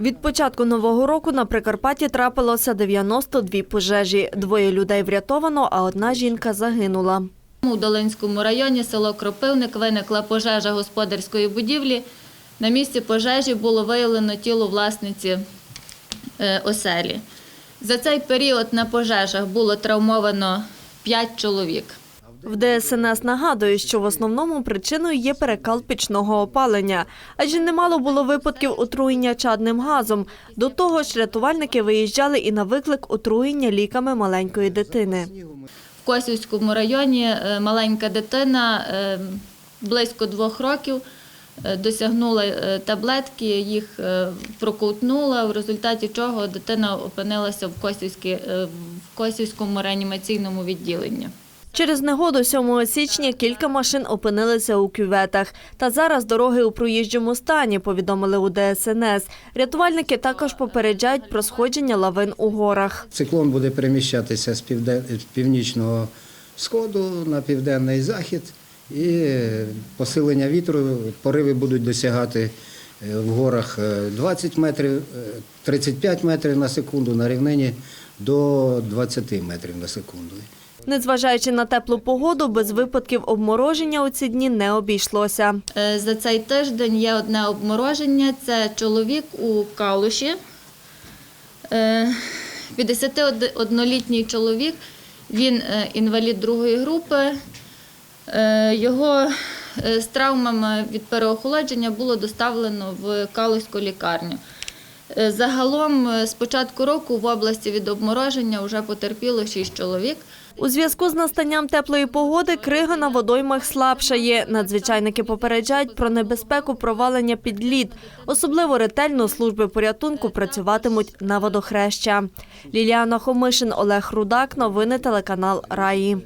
Від початку нового року на Прикарпатті трапилося 92 пожежі. Двоє людей врятовано, а одна жінка загинула. У Долинському районі село Кропивник виникла пожежа господарської будівлі. На місці пожежі було виявлено тіло власниці е, оселі. За цей період на пожежах було травмовано 5 чоловік. В ДСНС нагадує, що в основному причиною є перекал пічного опалення, адже немало було випадків отруєння чадним газом. До того ж, рятувальники виїжджали і на виклик отруєння ліками маленької дитини. В Косівському районі е, маленька дитина е, близько двох років е, досягнула таблетки, їх проковтнула, в результаті чого дитина опинилася в Косівському реанімаційному відділенні. Через негоду 7 січня кілька машин опинилися у кюветах. Та зараз дороги у проїжджому стані, повідомили у ДСНС. Рятувальники також попереджають про сходження лавин у горах. Циклон буде переміщатися з північного сходу на південний захід, і посилення вітру, пориви будуть досягати е, в горах е, 20 метрів, е, 35 метрів на секунду, на рівнині до 20 метрів на секунду. Незважаючи на теплу погоду, без випадків обмороження у ці дні не обійшлося. Е, За цей тиждень є одне обмороження. Це чоловік у Калуші. Е, 51-літній чоловік, він е, інвалід другої групи. Е, Його е, з травмами від переохолодження було доставлено в Калуську лікарню. Е, Загалом е, з початку року в області від обмороження вже потерпіло 6 чоловік. У зв'язку з настанням теплої погоди крига на водоймах слабшає. Надзвичайники попереджають про небезпеку провалення під лід. Особливо ретельно служби порятунку працюватимуть на водохреща. Ліліана Хомишин, Олег Рудак. Новини телеканал Раї.